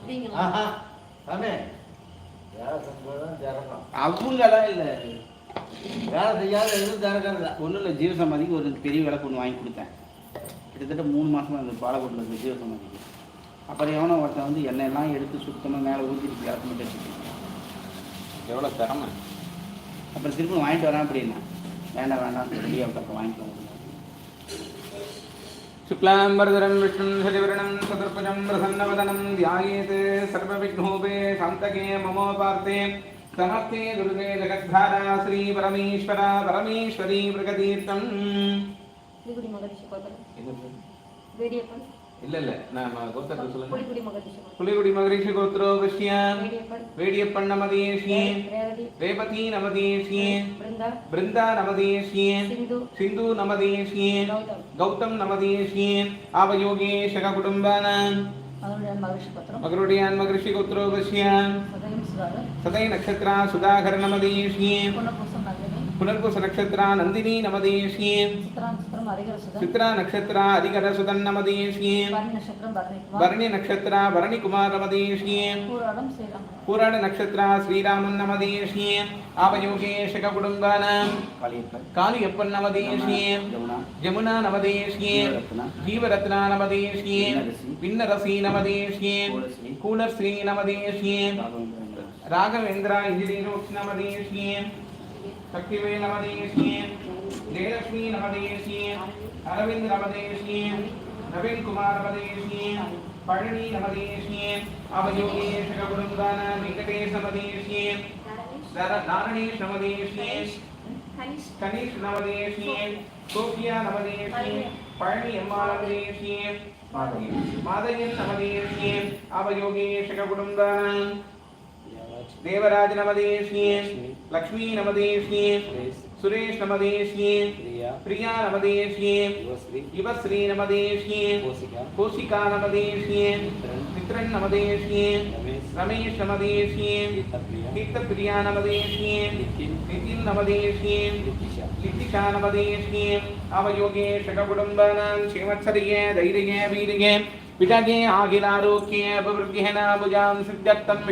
அப்படிங்களா ஆஹா சாமி வேலை செஞ்சதான் திறக்கும் அவங்களாம் இல்லை வேலை செய்யாத எதுவும் திறக்கிறது ஒன்றும் இல்லை ஜீவசமாதிக்கு ஒரு பெரிய விளக்கு ஒன்று வாங்கி கொடுத்தேன் கிட்டத்தட்ட மூணு மாசமா அந்த பாலக்கோட்டில் இருக்க ஜீவசமாதிக்கு அப்புறம் எவனோ ஒருத்தன் வந்து எண்ணெயெல்லாம் எடுத்து சுத்தமாக மேலே ஊற்றிட்டு விளக்கு மட்டும் வச்சுட்டு எவ்வளோ திறமை அப்புறம் திரும்ப வாங்கிட்டு வரேன் அப்படின்னா வேண்டாம் வேண்டாம் ரெடியாக விட்டு வாங்கிக்கலாம் शुक्लाम्बरधरं विष्णुं शशिवर्णं ప్రసన్నం ప్రసన్నవదనం ధ్యాయేత్ సర్వవిఘ్నోపే శాంతకే మమోపార్తే సమస్తే దుర్గే జగద్ధారా శ్రీ పరమేశ్వర పరమేశ్వరీ ప్రగతీర్థం இல்ல இல்ல. நாம கோத்திரத்தை சொல்லுங்க. புலிகுடி மகரிஷி. கோத்ரோ கிருஷ்யன் வேடியப்பன். நமதேஷியன். ரேவதி. நமதேஷியன். பிருந்தா. நமதேஷியன். சிந்து. நமதேஷியன். கௌதம். நமதேஷியன். ஆவயோகே சக குடும்பானான். மகருடையான் மகரிஷி கோத்ரோ கிருஷ்யன் சதை நட்சத்திரா சுதாகர நமதேஷியன். புனர்புச நட்சத்திரா நந்தினி நமதேஷியன். சித்ரா நட்சத்திரா அதிகரசுதன் நமதேஷ்யே வர்ணி நட்சத்திரா வரணி குமார் நமதேஷ்யே பூராட நட்சத்திரா ஸ்ரீராமன் நமதேஷ்யே ஆபயோகே சக குடும்பானாம். காளியப்பன் ராகவேந்திரா இந்திரீரோக்ஷ் நமதேஷ்யே சக்திவே நமதேசியம் ஜெயலட்சுமி நமதேசியம் அரவிந்த் நமதேசியம் நவீன்குமார் நமதேசியம் பழனி நமதேசியம் அவயோகேஷ கபுருந்தான வெங்கடேஷ் நமதேசியம் தாரணேஷ் நமதேசியம் கணேஷ் நமதேசியம் சோபியா நமதேசியம் பழனி அம்மா நமதேசியம் மாதவன் மாதவன் நமதேசியம் அவயோகேஷ देवराज नमदे श्रिये लक्ष्मी नमदे श्रिये सुरेश नमदे श्रिये प्रिया नमदे श्रिये युवश्री नमदे श्रिये कोशिका नमदे श्रिये मित्रन नमदे श्रिये रमेश नमदे श्रिये तीर्थप्रिया नमदे श्रिये नितिन नमदे श्रिये लिखिषा नमदे श्रिये अवयोगे शककुटुम्बानां क्षेमत्सर्ये धैर्ये वीर्ये पिटके आखिलारोक्ये अपवृद्धिः न भुजां सिद्ध्यर्थं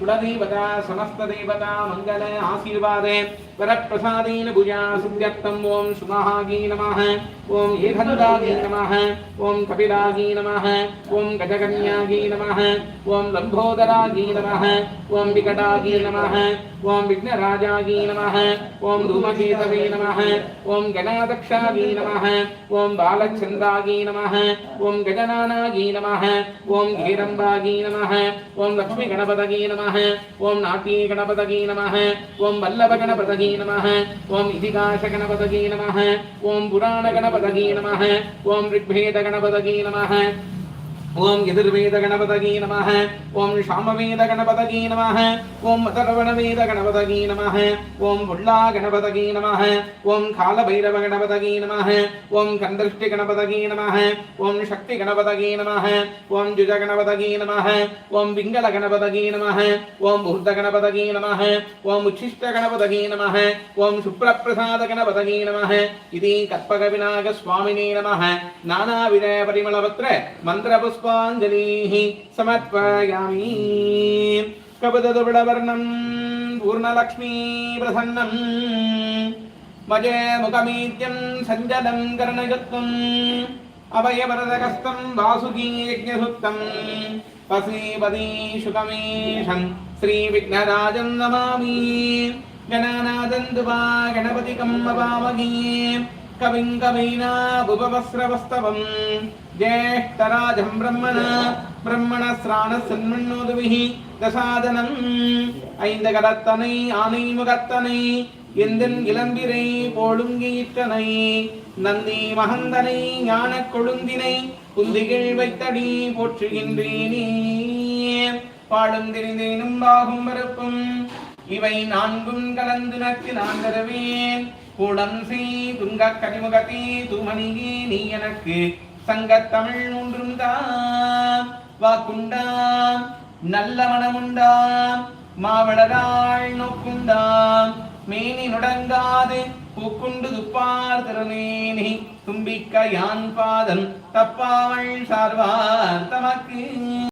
कुलदेवता समस्तदेवता मङ्गल आशीर्वादे वरप्रसादेन भुजा सिद्ध्यर्थम् ॐ सुमहागी नमः ॐ येखन्दागी नमः ॐ कपिलागी नमः ॐ गजकन्यागी नमः ॐ लम्बोदरागी नमः ॐ विकटागी नमः ॐ विघ्नराजागी नमः ॐ धूमकेतवे नमः ॐ गणादक्षागी नमः ॐ बालचन्द्रागी नमः ॐ गजनानागी नमः ॐ गीरम्बागी नमः ॐ लक्ष्मीगणपतगी नमः नमः। ओम नाट्ये गणपतये नमः। ओम वल्लभ गणपतये नमः। ओम इतिहास गणपतये नमः। ओम पुराण गणपतये नमः। ओम ऋग्वेद गणपतये नमः। ஓம் எதிர்வேத கணபதகீ நம ஓம் சாமவேத கணபதகீ நம ஓம் மதரவணவேத கணபதகீ நம ஓம் புல்லா கணபதகீ நம ஓம் காலபைரவ கணபதகீ நம ஓம் கந்தஷ்டி கணபதகீ நம ஓம் சக்தி கணபதகீ நம ஓம் ஜுஜ கணபதகீ நம ஓம் பிங்கள கணபதகீ நம ஓம் முகூர்த்த கணபதகீ நம ஓம் உச்சிஷ்ட கணபதகீ நம ஓம் சுப்ரபிரசாத கணபதகீ நம இது கற்பக விநாயக சுவாமினே நம நானாவித பரிமளபத்திர மந்திரபுஸ்த मन्त्रपुष्पाञ्जलिः समर्पयामि कपददुबडवर्णं पूर्णलक्ष्मी प्रसन्नम् मजे मुखमीत्यं सञ्जलं कर्णयुक्तम् अभयवरदकस्तं वासुकी यज्ञसुक्तं पसीपदी शुकमेशं श्रीविघ्नराजं नमामि गणानादन्तुवा கவிங்கமைனாபுபவஸ்ரவஸ்தவம் ஜேஷ்டராஜம் பிரம்மண பிரம்மண ஸ்ரான சன்மண்ணோதுவிः தசாதனம் ஐந்த கடத்தனை ஆனை முகத்தனை எந்தன் இளம்பிரை போழுங்கீற்றனை நந்தி மகந்தனை ஞான கொழுந்தினை குந்திகள் வைத்தடி போற்றுகின்றேனே பாடும் திரிந்தேனும் பாகும் மறுப்பும் இவை நான்கும் கலந்து நக்கு நான் தருவேன் கூடம் செய் துங்க கனிமுகத்தே தூமணியே நீ எனக்கு சங்க தமிழ் ஒன்றும் தான் வாக்குண்டாம் நல்ல மனமுண்டாம் மாவளராள் நோக்குண்டாம் மேனி நுடங்காது பூக்குண்டு துப்பார் திருநேனி தும்பிக்க யான் பாதம் தப்பாவள் சார்வார் தமக்கு.